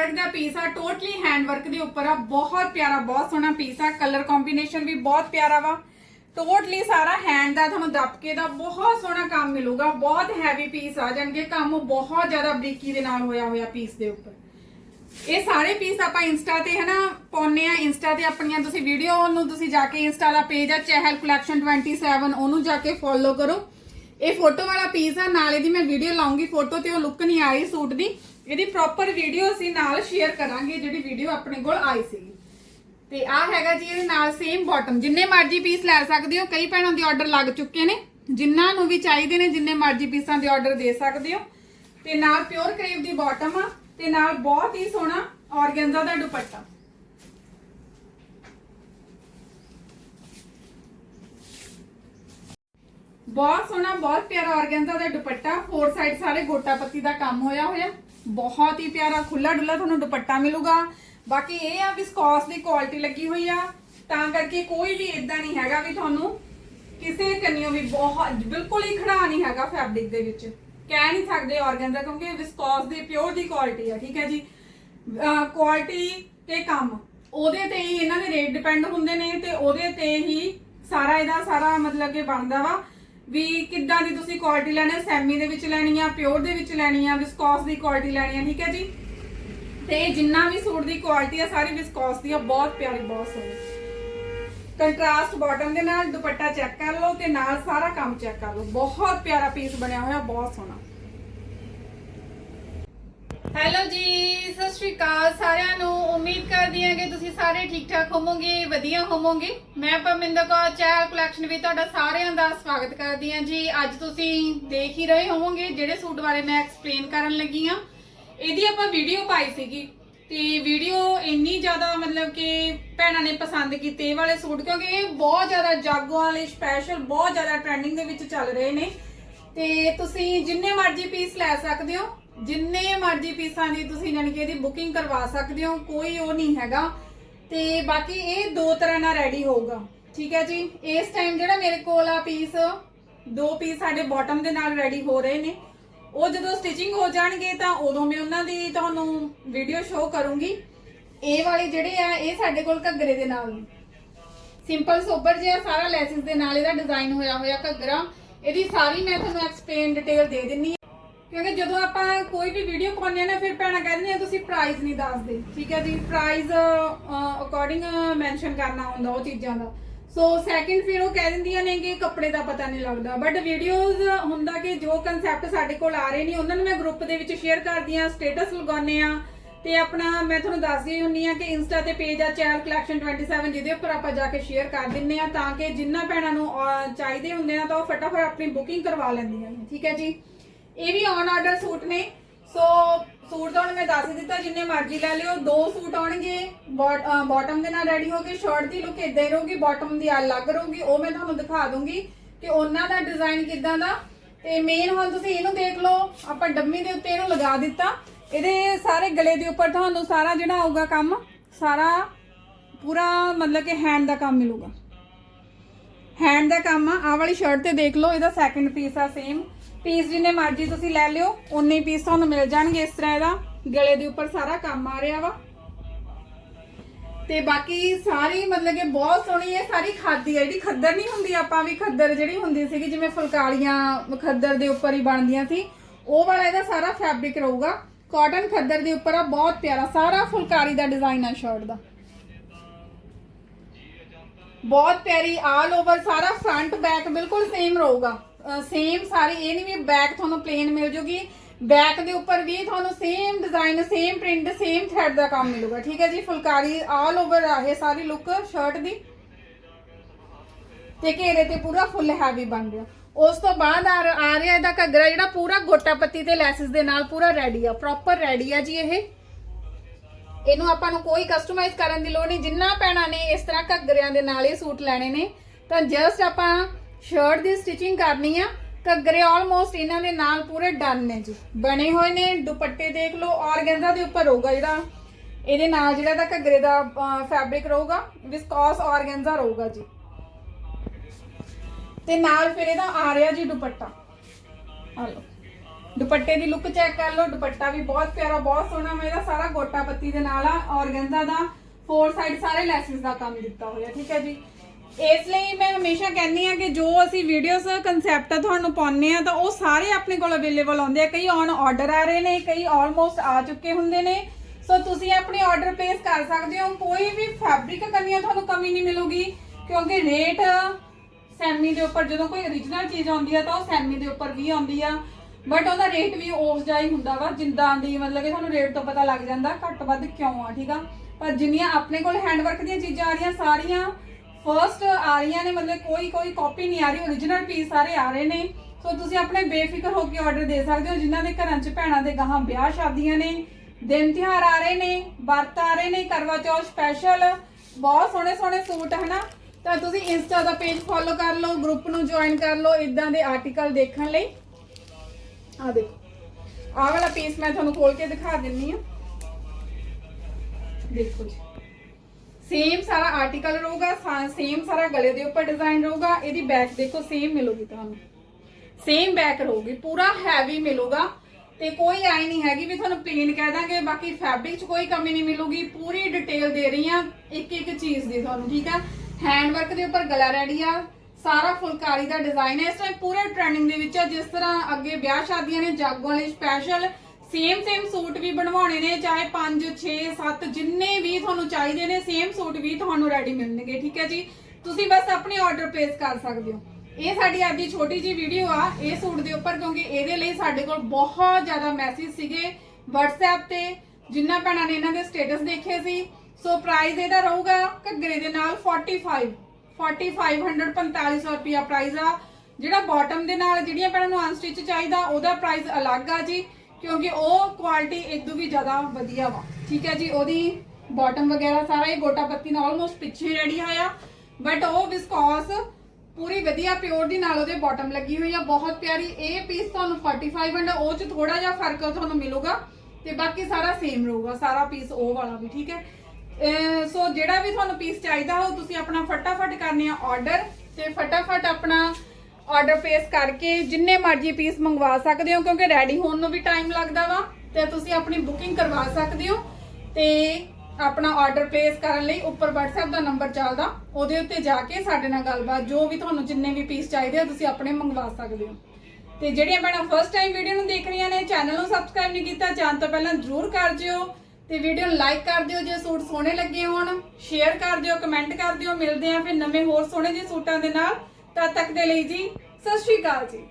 Handwork ਦਾ piece ਆ totally handwork ਦੇ ਉੱਪਰ ਆ, ਬਹੁਤ ਪਿਆਰਾ, ਬਹੁਤ ਸੋਹਣਾ ਪੀਸ ਆ ਕਲਰ ਕੰਬੀਨੇਸ਼ਨ ਵੀ ਬਹੁਤ ਪਿਆਰਾ ਵਾ। ਟੋਟਲੀ ਸਾਰਾ ਹੈਂਡ ਦਾ ਤੁਹਾਨੂੰ ਦਬਕੇ ਦਾ ਬਹੁਤ ਸੋਹਣਾ ਕੰਮ ਮਿਲੂਗਾ, ਬਹੁਤ ਹੈਵੀ ਪੀਸ ਆ ਜਾਣਗੇ ਕੰਮ ਬਹੁਤ ਜ਼ਿਆਦਾ ਬਰੀਕੀ ਦੇ ਨਾਲ ਹੋਇਆ ਹੋਇਆ ਪੀਸ ਦੇ ਉੱਪਰ। ਇਹ ਸਾਰੇ ਪੀਸ ਆਪਾਂ ਇੰਸਟਾ ਤੇ ਹਨਾ ਪਾਉਨੇ ਆ ਇੰਸਟਾ ਤੇ ਆਪਣੀਆਂ ਤੁਸੀਂ ਵੀਡੀਓ ਨੂੰ ਤੁਸੀਂ ਜਾ ਕੇ ਇੰਸਟਾ ਦਾ ਪੇਜ ਆ ਚਹਿਲ ਕਲੈਕਸ਼ਨ 27 ਉਹਨੂੰ ਜਾ ਕੇ ਫੋਲੋ ਕਰੋ। ਇਹ ਫੋਟੋ ਵਾਲਾ ਪੀਸ ਆ, ਨਾਲੇ ਦੀ ਮੈਂ ਵੀਡੀਓ ਲਾਉਂਗੀ ਫੋਟੋ ਤੇ ਉਹ ਲੁੱਕ ਨਹੀਂ ਆਈ ਸੂਟ ਦੀ। ਇਹਦੀ ਪ੍ਰੋਪਰ ਵੀਡੀਓ ਅਸੀਂ ਨਾਲ ਸ਼ੇਅਰ ਕਰਾਂਗੇ, ਜਿਹੜੀ ਵੀਡੀਓ ਆਪਣੇ ਕੋਲ ਆਈ ਸੀ ਤੇ ਆ ਹੈਗਾ ਜੀ, ਇਹਦੇ ਨਾਲ ਸੇਮ ਬਾਟਮ ਜਿੰਨੇ ਮਰਜ਼ੀ ਪੀਸ ਲੈ ਸਕਦੇ ਹੋ, ਕਈ ਭੈਣਾਂ ਦੇ ਆਰਡਰ ਲੱਗ ਚੁੱਕੇ ਨੇ। ਜਿਨ੍ਹਾਂ ਨੂੰ ਵੀ ਚਾਹੀਦੇ ਨੇ, ਜਿੰਨੇ ਮਰਜ਼ੀ ਪੀਸਾਂ ਦੇ ਆਰਡਰ ਦੇ ਸਕਦੇ ਹੋ। ਤੇ ਨਾਲ ਪਿਓਰ ਕਰੇਵ ਦੀ ਬਾਟਮ ਆ, ਤੇ ਨਾਲ ਬਹੁਤ ਹੀ ਸੋਹਣਾ ਔਰਗੈਂਜ਼ਾ ਦਾ ਦੁਪੱਟਾ। ਬਹੁਤ ਸੋਹਣਾ, ਬਹੁਤ ਪਿਆਰਾ ਔਰਗੈਂਜ਼ਾ ਦਾ ਦੁਪੱਟਾ। ਫੋਰ ਸਾਈਡ ਸਾਰੇ ਗੋਟਾ ਪੱਤੀ ਦਾ ਕੰਮ ਹੋਇਆ ਹੋਇਆ। ਬਹੁਤ ਹੀ ਪਿਆਰਾ ਖੁੱਲਾ ਡੁੱਲਾ ਤੁਹਾਨੂੰ ਦੁਪੱਟਾ ਮਿਲੂਗਾ। ਬਾਕੀ ਇਹ ਆ ਵਿਸਕੋਸ ਦੀ ਕੁਆਲਿਟੀ ਲੱਗੀ ਹੋਈ ਆ। ਤਾਂ ਕਰਕੇ ਕੋਈ ਵੀ ਇਦਾਂ ਨਹੀਂ ਹੈਗਾ ਵੀ ਤੁਹਾਨੂੰ ਕਿਸੇ ਕੰਨਿਓ ਵੀ ਬਹੁਤ ਬਿਲਕੁਲ ਹੀ ਖੜਾ ਨਹੀਂ ਹੈਗਾ ਫੈਬਰਿਕ ਦੇ ਵਿੱਚ। ਕਹਿ ਨਹੀਂ ਸਕਦੇ ਔਰਗੈਂਜ਼ਾ ਕਿਉਂਕਿ ਵਿਸਕੋਸ ਦੀ ਪਿਓਰ ਦੀ ਕੁਆਲਿਟੀ ਆ, ਠੀਕ ਹੈ ਜੀ? ਕੁਆਲਿਟੀ ਤੇ ਕੰਮ। ਉਹਦੇ ਤੇ ਹੀ ਇਹਨਾਂ ਦੇ ਰੇਟ ਡਿਪੈਂਡ ਹੁੰਦੇ ਨੇ ਤੇ ਉਹਦੇ ਤੇ ਹੀ ਸਾਰਾ ਇਹਦਾ ਸਾਰਾ ਮਤਲਬ ਕਿ ਬਣਦਾ ਵਾ। ਵੀ ਕਿੱਦਾਂ ਦੀ ਤੁਸੀਂ ਕੁਆਲਿਟੀ ਲੈਣੀ ਹੈ ਸੈਮੀ ਦੇ ਵਿੱਚ ਲੈਣੀ ਆ, ਪਿਓਰ ਦੇ ਵਿੱਚ ਲੈਣੀ ਆ ਵਿਸਕੋਸ ਦੀ ਕੁਆਲਿਟੀ ਲੈਣੀ ਆ, ਠੀਕ ਹੈ ਜੀ? ਤੇ ਜਿੰਨਾ ਵੀ ਸੂਟ ਦੀ ਕੁਆਲਿਟੀ ਆ, ਸਾਰੀ ਵਿਸਕੋਸ ਦੀ ਆ, ਬਹੁਤ ਪਿਆਰੀ, ਬਹੁਤ ਸੋਹਣੀ। ਕੰਟਰਾਸਟ ਬਾਟਮ ਦੇ ਨਾਲ ਦੁਪੱਟਾ ਚੈੱਕ ਕਰ ਲਓ ਤੇ ਨਾਲ ਸਾਰਾ ਕੰਮ ਚੈੱਕ ਕਰ ਲਓ। ਬਹੁਤ ਪਿਆਰਾ ਪੀਸ ਬਣਿਆ ਹੋਇਆ, ਬਹੁਤ ਸੋਹਣਾ ਹੈਲੋ ਜੀ ਸਤਿ ਸ਼੍ਰੀ ਅਕਾਲ ਸਾਰਿਆਂ ਨੂੰ। ਉਮੀਦ ਕਰਦੀ ਹਾਂ ਕਿ ਤੁਸੀਂ ਸਾਰੇ ਠੀਕ ਠਾਕ ਹੋਵੋਗੇ, ਵਧੀਆ ਹੋਵੋਗੇ। ਮੈਂ ਪਰਮਿੰਦਰ ਕੌਰ ਚਾਹ ਕਲੈਕਸ਼ਨ ਵਿੱਚ ਤੁਹਾਡਾ ਸਾਰਿਆਂ ਦਾ ਸਵਾਗਤ ਕਰਦੀ ਹਾਂ ਜੀ। ਅੱਜ ਤੁਸੀਂ ਦੇਖ ਹੀ ਰਹੇ ਹੋਵੋਗੇ ਜਿਹੜੇ ਸੂਟ ਬਾਰੇ ਮੈਂ ਐਕਸਪਲੇਨ ਕਰਨ ਲੱਗੀ ਹਾਂ। ਇਹਦੀ ਆਪਾਂ ਵੀਡੀਓ ਪਾਈ ਸੀਗੀ। ਤੇ ਵੀਡੀਓ ਇੰਨੀ ਜ਼ਿਆਦਾ ਮਤਲਬ ਕਿ ਭੈਣਾਂ ਨੇ ਪਸੰਦ ਕੀਤੇ ਇਹ ਵਾਲੇ ਸੂਟ, ਕਿਉਂਕਿ ਇਹ ਬਹੁਤ ਜ਼ਿਆਦਾ ਜਾਗੋ ਵਾਲੇ ਸਪੈਸ਼ਲ ਬਹੁਤ ਜ਼ਿਆਦਾ ਟ੍ਰੈਂਡਿੰਗ ਦੇ ਵਿੱਚ ਚੱਲ ਰਹੇ ਨੇ। ਤੇ ਤੁਸੀਂ ਜਿੰਨੇ ਮਰਜ਼ੀ ਪੀਸ ਲੈ ਸਕਦੇ ਹੋ। ਜਿੰਨੇ ਮਰਜ਼ੀ ਪੀਸਾਂ ਦੀ ਤੁਸੀਂ ਜਾਣੀ ਕਿ ਇਹਦੀ ਬੁਕਿੰਗ ਕਰਵਾ ਸਕਦੇ ਹੋ, ਕੋਈ ਉਹ ਨਹੀਂ ਹੈਗਾ। ਤੇ ਬਾਕੀ ਇਹ ਦੋ ਤਰ੍ਹਾਂ ਨਾਲ ਰੈਡੀ ਹੋਊਗਾ। ਠੀਕ ਹੈ ਜੀ? ਇਸ ਟਾਈਮ ਜਿਹੜਾ ਮੇਰੇ ਕੋਲ ਆ ਪੀਸ ਦੋ ਪੀਸ ਸਾਡੇ ਬਾਟਮ ਦੇ ਨਾਲ ਰੈਡੀ ਹੋ ਰਹੇ ਨੇ। ਉਹ ਜਦੋਂ ਸਟਿਚਿੰਗ ਹੋ ਜਾਣਗੇ ਤਾਂ ਉਦੋਂ ਮੈਂ ਉਹਨਾਂ ਦੀ ਤੁਹਾਨੂੰ ਵੀਡੀਓ ਸ਼ੋਅ ਕਰੂੰਗੀ। ਇਹ ਵਾਲੇ ਜਿਹੜੇ ਆ, ਇਹ ਸਾਡੇ ਕੋਲ ਘੱਗਰੇ ਦੇ ਨਾਲ। ਨੇ ਸਿੰਪਲ ਸੋਬਰ ਜਿਹਾ ਸਾਰਾ ਲੈਸਿਸ ਦੇ ਨਾਲ ਇਹਦਾ ਡਿਜ਼ਾਈਨ ਹੋਇਆ ਹੋਇਆ ਘੱਗਰਾ। ਇਹਦੀ ਸਾਰੀ ਮੈਂ ਤੁਹਾਨੂੰ ਐਕਸਪਲੇਨ ਡਿਟੇਲ ਦੇ ਦਿੰਨੀ ਹਾਂ ਕਿਉਂਕਿ ਜਦੋਂ ਆਪਾਂ ਕੋਈ ਵੀ ਵੀਡੀਓ ਪਾਉਂਦੇ ਆ ਨਾ, ਫਿਰ ਭੈਣਾਂ ਕਹਿੰਦੀਆਂ ਤੁਸੀਂ ਪ੍ਰਾਈਸ ਨਹੀਂ ਦੱਸਦੇ। ਠੀਕ ਹੈ ਜੀ? ਪ੍ਰਾਈਸ ਅਕੋਰਡਿੰਗ ਮੈਂਸ਼ਨ ਕਰਨਾ ਹੁੰਦਾ ਉਹ ਚੀਜ਼ਾਂ ਦਾ। ਸੋ ਸੈਕਿੰਡ ਫਿਰ ਉਹ ਕਹਿ ਦਿੰਦੀਆਂ ਨੇ ਕਿ ਕੱਪੜੇ ਦਾ ਪਤਾ ਨਹੀਂ ਲੱਗਦਾ। ਬਟ ਵੀਡੀਓਜ਼ ਹੁੰਦਾ ਕਿ ਜੋ ਕਨਸੈਪਟ ਸਾਡੇ ਕੋਲ ਆ ਰਹੇ ਨੇ, ਉਹਨਾਂ ਨੂੰ ਮੈਂ ਗਰੁੱਪ ਦੇ ਵਿੱਚ ਸ਼ੇਅਰ ਕਰਦੀ ਆ ਸਟੇਟਸ ਲਗਾਉਂਦੇ ਆ ਤੇ ਆਪਣਾ ਮੈਂ ਤੁਹਾਨੂੰ ਦੱਸਦੀ ਹੁੰਨੀ ਆ ਕਿ ਇੰਸਟਾ ਤੇ ਪੇਜ ਆ ਚੈਲ ਕਲੈਕਸ਼ਨ 27 ਜਿਹਦੇ ਉੱਪਰ ਆਪਾਂ ਜਾ ਕੇ ਸ਼ੇਅਰ ਕਰ ਦਿੰਨੇ ਆ ਤਾਂ ਕਿ ਜਿੰਨਾ ਭੈਣਾਂ ਨੂੰ ਚਾਹੀਦੇ ਹੁੰਦੇ ਆ ਤਾਂ ਉਹ ਫਟਾਫਟ ਆਪਣੀ ਬੁਕਿੰਗ ਕਰਵਾ ਲੈਂਦੀਆਂ ਨੇ। ਠੀਕ ਹੈ ਜੀ? ਇਹ ਵੀ ਔਨ ਆਰਡਰ ਸੂਟ ਨੇ। ਸੋ ਸੂਟ ਤਾਂ ਮੈਂ ਦੱਸ ਦਿੱਤਾ, ਜਿੰਨੇ ਮਰਜ਼ੀ ਲੈ ਲਿਓ। ਦੋ ਸੂਟ ਆਉਣਗੇ ਬਾਟਮ ਦੇ ਨਾਲ ਰੈਡੀ ਹੋ ਕੇ ਸ਼ਰਟ ਦੀ ਲੁੱਕ ਇਦਾਂ ਹੀ ਰਹੂਗੀ ਬਾਟਮ ਦੀ ਅਲੱਗ ਰਹੂਗੀ। ਉਹ ਮੈਂ ਤੁਹਾਨੂੰ ਦਿਖਾ ਦੂੰਗੀ ਕਿ ਉਹਨਾਂ ਦਾ ਡਿਜ਼ਾਈਨ ਕਿਦਾਂ ਦਾ। ਤੇ ਮੇਨ ਹੁਣ ਤੁਸੀਂ ਇਹਨੂੰ ਦੇਖ ਲਓ, ਆਪਾਂ ਡੰਮੀ ਦੇ ਉੱਤੇ ਇਹਨੂੰ ਲਗਾ ਦਿੱਤਾ। ਇਹਦੇ ਸਾਰੇ ਗਲੇ ਦੇ ਉੱਪਰ ਤੁਹਾਨੂੰ ਸਾਰਾ ਜਿਹੜਾ ਆਊਗਾ ਕੰਮ, ਸਾਰਾ ਪੂਰਾ ਮਤਲਬ ਕਿ ਹੈਂਡ ਦਾ ਕੰਮ ਮਿਲੂਗਾ। ਹੈਂਡ ਦਾ ਕੰਮ ਆ, ਆਹ ਵਾਲੀ ਸ਼ਰਟ ਤੇ ਦੇਖ ਲਓ, ਇਹਦਾ ਸੈਕੰਡ ਪੀਸ ਆ ਸੇਮ ਪੀਸ ਜਿੰਨੇ ਮਰਜ਼ੀ ਤੁਸੀਂ ਲੈ ਲਿਓ ਉਨੇ ਪੀਸ ਤੁਹਾਨੂੰ ਮਿਲ ਜਾਣਗੇ ਇਸ ਤਰ੍ਹਾਂ ਇਹਦਾ। ਗਲੇ ਦੇ ਉੱਪਰ ਸਾਰਾ ਕੰਮ ਆ ਰਿਹਾ ਵਾ। ਤੇ ਬਾਕੀ ਸਾਰੀ, ਮਤਲਬ ਕਿ ਬਹੁਤ ਸੋਹਣੀ ਹੈ ਸਾਰੀ ਖਾਦੀ ਹੈ ਜਿਹੜੀ ਖੱਦਰ ਨਹੀਂ ਹੁੰਦੀ, ਆਪਾਂ ਵੀ ਖੱਦਰ ਜਿਹੜੀ ਹੁੰਦੀ ਸੀਗੀ, ਜਿਵੇਂ ਫੁਲਕਾਰੀਆਂ, ਖੱਦਰ ਦੇ ਉੱਪਰ ਹੀ ਬਣਦੀਆਂ ਸੀ, ਉਹ ਵਾਲਾ ਇਹਦਾ ਸਾਰਾ ਫੈਬਰਿਕ ਰਹੂਗਾ। ਕਾਟਨ ਖੱਦਰ ਦੇ ਉੱਪਰ ਆ, ਬਹੁਤ ਪਿਆਰਾ। ਸਾਰਾ ਫੁਲਕਾਰੀ ਦਾ ਡਿਜ਼ਾਈਨ ਆ ਸ਼ਰਟ ਦਾ। ਬਹੁਤ ਪਿਆਰੀ ਆਲ ਓਵਰ ਸਾਰਾ ਫਰੰਟ ਬੈਕ ਬਿਲਕੁਲ ਸੇਮ ਰਹੂਗਾ। ਸੇਮ ਸਾਰੀ, ਇਹ ਨਹੀਂ ਵੀ ਬੈਕ ਤੁਹਾਨੂੰ ਪਲੇਨ ਮਿਲ ਜੂਗੀ। ਬੈਕ ਦੇ ਉੱਪਰ ਵੀ ਤੁਹਾਨੂੰ same design same print same thread ਦਾ ਕੰਮ ਮਿਲੂਗਾ। ਠੀਕ ਹੈ ਜੀ? ਫੁਲਕਾਰੀ ਆਲ ਓਵਰ ਆ ਇਹ ਸਾਰੀ ਲੁੱਕ ਸ਼ਰਟ ਦੀ। ਤੇ ਘੇਰੇ ਤੇ ਪੂਰਾ ਫੁੱਲ ਹੈਵੀ ਬਣ ਰਿਹਾ। ਉਸ ਤੋਂ ਬਾਅਦ ਆ ਆ ਰਿਹਾ ਇਹਦਾ ਘੱਗਰਾ ਜਿਹੜਾ ਪੂਰਾ ਗੋਟਾ ਪੱਤੀ ਤੇ ਲੈਸਿਸ ਦੇ ਨਾਲ ਪੂਰਾ ਰੈਡੀ ਆ ਪ੍ਰੋਪਰ ਰੈਡੀ ਆ ਜੀ ਇਹ। ਇਹਨੂੰ ਆਪਾਂ ਨੂੰ ਕੋਈ ਕਸਟਮਾਈਜ਼ ਕਰਨ ਦੀ ਲੋੜ ਨਹੀਂ। ਜਿੰਨਾ ਪੈਣਾ ਨੇ ਇਸ ਤਰ੍ਹਾਂ ਘੱਗਰਿਆਂ ਦੇ ਨਾਲ ਇਹ ਸੂਟ ਲੈਣੇ ਨੇ। ਤਾਂ ਜਸਟ ਆਪਾਂ ਸ਼ਰਟ ਦੀ ਸਟਿਚਿੰਗ ਕਰਨੀ ਆ ਘੱਗਰੇ ਆਲਮੋਸਟ ਇਹਨਾਂ ਦੇ ਨਾਲ ਪੂਰੇ ਡਨ ਨੇ ਜੀ। ਬਣੇ ਹੋਏ ਨੇ, ਦੁਪੱਟੇ ਦੇਖ ਲਓ ਔਰਗੈਂਜ਼ਾ ਦੇ ਉੱਪਰ ਹੋਊਗਾ ਜਿਹੜਾ। ਇਹਦੇ ਨਾਲ ਜਿਹੜਾ ਦਾ ਘੱਗਰੇ ਦਾ ਫੈਬਰਿਕ ਰਹੂਗਾ ਵਿਸਕੋਸ ਔਰਗੈਂਜ਼ਾ ਰਹੂਗਾ ਜੀ। ਤੇ ਨਾਲ ਫਿਰ ਇਹਦਾ ਆ ਰਿਹਾ ਜੀ ਦੁਪੱਟਾ। ਆ ਲਓ। ਦੁਪੱਟੇ ਦੀ ਲੁੱਕ ਚੈੱਕ ਕਰ ਲਓ, ਦੁਪੱਟਾ ਵੀ ਬਹੁਤ ਪਿਆਰਾ, ਬਹੁਤ ਸੋਹਣਾ ਵਾ ਇਹਦਾ ਸਾਰਾ ਗੋਟਾ ਪੱਤੀ ਦੇ ਨਾਲ ਆ ਔਰਗੈਂਜ਼ਾ ਦਾ ਫੋਰ ਸਾਈਡ ਸਾਰੇ ਲੈਸਿਸ ਦਾ ਕੰਮ ਦਿੱਤਾ ਹੋਇਆ, ਠੀਕ ਹੈ ਜੀ। ਇਸ ਲਈ ਮੈਂ ਹਮੇਸ਼ਾ ਕਹਿੰਦੀ ਆ ਕਿ ਜੋ ਅਸੀਂ ਵੀਡੀਓਜ਼ ਕਨਸੈਪਟ ਤੁਹਾਨੂੰ ਪਾਉਂਦੇ ਆ ਤਾਂ ਉਹ ਸਾਰੇ ਆਪਣੇ ਕੋਲ ਅਵੇਲੇਬਲ ਆਉਂਦੇ ਆ। ਕਈ ਔਨ ਆਰਡਰ ਆ ਰਹੇ ਨੇ, ਕਈ ਆਲਮੋਸਟ ਆ ਚੁੱਕੇ ਹੁੰਦੇ ਨੇ। ਸੋ ਤੁਸੀਂ ਆਪਣੇ ਆਰਡਰ ਪਲੇਸ ਕਰ ਸਕਦੇ ਹੋ। ਕੋਈ ਵੀ ਫੈਬਰਿਕ ਕਮੀਆਂ ਤੁਹਾਨੂੰ ਕਮੀ ਨਹੀਂ ਮਿਲੂਗੀ, ਕਿਉਂਕਿ ਰੇਟ ਸੈਮੀ ਦੇ ਉੱਪਰ ਜਦੋਂ ਕੋਈ origignal ਚੀਜ਼ ਆਉਂਦੀ ਆ ਤਾਂ ਉਹ ਸੈਮੀ ਦੇ ਉੱਪਰ ਵੀ ਆਉਂਦੀ ਆ। ਬਟ ਉਹਦਾ ਰੇਟ ਵੀ ਉਸ ਜਾਈ ਹੁੰਦਾ ਵਾ, ਜਿੰਦਾਂ ਦੀ ਮਤਲਬ ਕਿ ਤੁਹਾਨੂੰ ਰੇਟ ਤੋਂ ਪਤਾ ਲੱਗ ਜਾਂਦਾ ਘੱਟ ਵੱਧ ਕਿਉਂ ਆ, ਠੀਕ ਆ? ਪਰ ਜਿੰਨੀਆਂ ਆਪਣੇ ਕੋਲ ਹੈਂਡਵਰਕ ਦੀਆਂ ਚੀਜ਼ਾਂ ਆ ਰਹੀਆਂ, ਸਾਰੀਆਂ ਫਰਸਟ ਆ ਰਹੀਆਂ ਨੇ, ਮਤਲਬ ਕੋਈ ਕੋਈ ਕਾਪੀ ਨਹੀਂ ਆ ਰਹੀ origignal ਪੀਸ ਸਾਰੇ ਆ ਰਹੇ ਨੇ। ਸੋ ਤੁਸੀਂ ਆਪਣੇ ਬੇਫਿਕਰ ਹੋ ਕੇ ਆਰਡਰ ਦੇ ਸਕਦੇ ਹੋ, ਜਿਨ੍ਹਾਂ ਦੇ ਘਰਾਂ 'ਚ ਭੈਣਾਂ ਦੇ ਗਾਹਾਂ ਵਿਆਹ ਸ਼ਾਦੀਆਂ ਨੇ। ਦਿਨ ਤਿਉਹਾਰ ਆ ਰਹੇ ਨੇ, ਵਰਤ ਆ ਰਹੇ ਨੇ, ਕਰਵਾ ਚੌਥ ਸਪੈਸ਼ਲ ਬਹੁਤ ਸੋਹਣੇ ਸੋਹਣੇ ਸੂਟ, ਹਨਾ? ਤਾਂ ਤੁਸੀਂ ਇੰਸਟਾ ਦਾ ਪੇਜ ਫੋਲੋ ਕਰ ਲਓ ਗਰੁੱਪ ਨੂੰ ਜੁਆਇਨ ਕਰ ਲਓ ਇਦਾਂ ਦੇ ਆਰਟੀਕਲ ਦੇਖਣ ਲਈ। ਆ ਦੇਖੋ, ਆਹ ਵਾਲਾ ਪੀਸ ਮੈਂ ਤੁਹਾਨੂੰ ਖੋਲ ਕੇ ਦਿਖਾ ਦਿੰਨੀ ਆ। ਦੇਖੋ ਜੀ। ਸੇਮ ਸਾਰਾ ਆਰਟੀਕਲ ਰਹੂਗਾ ਸੇਮ ਸਾਰਾ ਗਲੇ ਦੇ ਉੱਪਰ ਡਿਜ਼ਾਈਨ ਰਹੂਗਾ, ਇਹਦੀ ਬੈਕ ਦੇਖੋ ਸੇਮ ਮਿਲੂਗੀ ਤੁਹਾਨੂੰ। ਸੇਮ ਬੈਕ ਰਹੂਗੀ, ਪੂਰਾ ਹੈਵੀ ਮਿਲੂਗਾ। ਤੇ ਕੋਈ ਆਈ ਨਹੀਂ ਹੈਗੀ ਵੀ ਤੁਹਾਨੂੰ ਪਲੇਨ ਕਹਿ ਦਾਂਗੇ, ਬਾਕੀ ਫੈਬਰਿਕ 'ਚ ਕੋਈ ਕਮੀ ਨਹੀਂ ਮਿਲੂਗੀ। ਪੂਰੀ ਡਿਟੇਲ ਦੇ ਰਹੀ ਆ ਇੱਕ ਇੱਕ ਚੀਜ਼ ਦੀ ਤੁਹਾਨੂੰ, ਠੀਕ ਆ? ਹੈਂਡ ਵਰਕ ਦੇ ਉੱਪਰ ਗਲਾ ਰੈਡੀ ਆ। ਸਾਰਾ ਫੁਲਕਾਰੀ ਦਾ ਡਿਜ਼ਾਈਨ ਹੈ। ਇਸ ਟਾਈਮ ਪੂਰੇ ਟ੍ਰੈਂਡਿੰਗ ਦੇ ਵਿੱਚ ਆ, ਜਿਸ ਤਰ੍ਹਾਂ ਅੱਗੇ ਵਿਆਹ ਸ਼ਾਦੀਆਂ ਨੇ, ਜਾਗੋ ਵਾਲੇ ਸਪੈਸ਼ਲ ਸੇਮ ਸੇਮ ਸੂਟ ਵੀ ਬਣਵਾਉਣੇ ਨੇ, ਚਾਹੇ 5 6 7 ਜਿੰਨੇ ਵੀ ਤੁਹਾਨੂੰ ਚਾਹੀਦੇ ਨੇ ਸੇਮ ਸੂਟ ਵੀ ਤੁਹਾਨੂੰ ਰੈਡੀ ਮਿਲਣਗੇ, ਠੀਕ ਹੈ ਜੀ? ਤੁਸੀਂ ਬਸ ਆਪਣੇ ਆਰਡਰ ਪਲੇਸ ਕਰ ਸਕਦੇ ਹੋ। ਇਹ ਸਾਡੀ ਅੱਜ ਦੀ ਛੋਟੀ ਜੀ ਵੀਡੀਓ ਆ। ਇਹ ਸੂਟ ਦੇ ਉੱਪਰ, ਕਿਉਂਕਿ ਇਹਦੇ ਲਈ ਸਾਡੇ ਕੋਲ ਬਹੁਤ ਜ਼ਿਆਦਾ ਮੈਸੇਜ ਸੀਗੇ WhatsApp ਤੇ, ਜਿੰਨਾ ਭੈਣਾਂ ਨੇ ਇਹਨਾਂ ਦੇ ਸਟੇਟਸ ਦੇਖੇ ਸੀ। ਸੋ ਪ੍ਰਾਈਸ ਇਹਦਾ ਰਹੂਗਾ ਘੱਗਰੇ ਦੇ ਨਾਲ 45 4500 4500 ਰੁਪਿਆ ਪ੍ਰਾਈਸ ਆ। ਜਿਹੜਾ ਬਾਟਮ ਦੇ ਨਾਲ ਜਿਹੜੀਆਂ ਭੈਣਾਂ ਨੂੰ ਅਨਸਟਿਚ ਚਾਹੀਦਾ, ਉਹਦਾ ਪ੍ਰਾਈਸ ਅਲੱਗ ਆ ਜੀ। ਕਿਉਂਕਿ ਉਹ ਕੁਆਲਿਟੀ ਇਦੋਂ ਵੀ ਜ਼ਿਆਦਾ ਵਧੀਆ ਵਾ। ਠੀਕ ਹੈ ਜੀ, ਉਹਦੀ ਬਾਟਮ ਵਗੈਰਾ ਸਾਰਾ ਇਹ ਗੋਟਾ ਪੱਤੀ ਨਾਲ ਆਲਮੋਸਟ ਪਿੱਛੇ ਰੈਡੀ ਆਇਆ ਬਟ ਉਹ ਵਿਸਕੋਸ ਪੂਰੀ ਵਧੀਆ ਪਿਓਰ ਦੀ ਨਾਲ ਉਹਦੇ ਬਾਟਮ ਲੱਗੀ ਹੋਈ ਆ। ਬਹੁਤ ਪਿਆਰੀ ਇਹ ਪੀਸ ਤੁਹਾਨੂੰ 45 ਐਂਡ ਉਹ ਚ ਥੋੜਾ ਜਿਹਾ ਫ਼ਰਕ ਤੁਹਾਨੂੰ ਮਿਲੂਗਾ। ਤੇ ਬਾਕੀ ਸਾਰਾ ਸੇਮ ਰਹੂਗਾ, ਸਾਰਾ ਪੀਸ ਉਹ ਵਾਲਾ ਵੀ, ਠੀਕ ਹੈ? ਸੋ ਜਿਹੜਾ ਵੀ ਤੁਹਾਨੂੰ ਪੀਸ ਚਾਹੀਦਾ ਹੋ ਤੁਸੀਂ ਆਪਣਾ ਫਟਾਫਟ ਕਰਨੇ ਆ ਆਰਡਰ ਤੇ ਫਟਾਫਟ ਆਪਣਾ ਆਰਡਰ ਪਲੇਸ ਕਰਕੇ ਜਿੰਨੇ ਮਰਜ਼ੀ ਪੀਸ ਮੰਗਵਾ ਸਕਦੇ ਹੋ, ਕਿਉਂਕਿ ਰੈਡੀ ਹੋਣ ਨੂੰ ਵੀ ਟਾਈਮ ਲੱਗਦਾ ਵਾ ਤੇ ਤੁਸੀਂ ਆਪਣੀ ਬੁਕਿੰਗ ਕਰਵਾ ਸਕਦੇ ਹੋ ਤੇ ਆਪਣਾ ਆਰਡਰ ਪਲੇਸ ਕਰਨ ਲਈ ਉੱਪਰ WhatsApp ਦਾ ਨੰਬਰ ਚੱਲਦਾ, ਉਹਦੇ ਉੱਤੇ ਜਾ ਕੇ ਸਾਡੇ ਨਾਲ ਗੱਲਬਾਤ, ਜੋ ਵੀ ਤੁਹਾਨੂੰ ਜਿੰਨੇ ਵੀ ਪੀਸ ਚਾਹੀਦੇ ਆ, ਤੁਸੀਂ ਆਪਣੇ ਮੰਗਵਾ ਸਕਦੇ ਹੋ। ਤੇ ਜਿਹੜੀਆਂ ਭੈਣਾਂ ਫਸਟ ਟਾਈਮ ਵੀਡੀਓ ਨੂੰ ਦੇਖ ਰਹੀਆਂ ਨੇ ਚੈਨਲ ਨੂੰ ਸਬਸਕ੍ਰਾਈਬ ਨਹੀਂ ਕੀਤਾ, ਜਾਣ ਤੋਂ ਪਹਿਲਾਂ ਜਰੂਰ ਕਰ ਜਿਓ ਤੇ ਵੀਡੀਓ ਨੂੰ ਲਾਈਕ ਕਰ ਦਿਓ ਜੇ ਸੂਟ ਸੋਹਣੇ ਲੱਗੇ ਹੋਣ ਸ਼ੇਅਰ ਕਰ ਦਿਓ ਕਮੈਂਟ ਕਰ ਦਿਓ, ਮਿਲਦੇ ਆਂ ਫਿਰ ਨਵੇਂ ਹੋਰ ਸੋਹਣੇ ਜਿਹੇ ਸੂਟਾਂ ਦੇ ਨਾਲ। ਤਦ ਤੱਕ ਦੇ ਲਈ ਜੀ ਸਤਿ ਸ਼੍ਰੀ ਅਕਾਲ ਜੀ।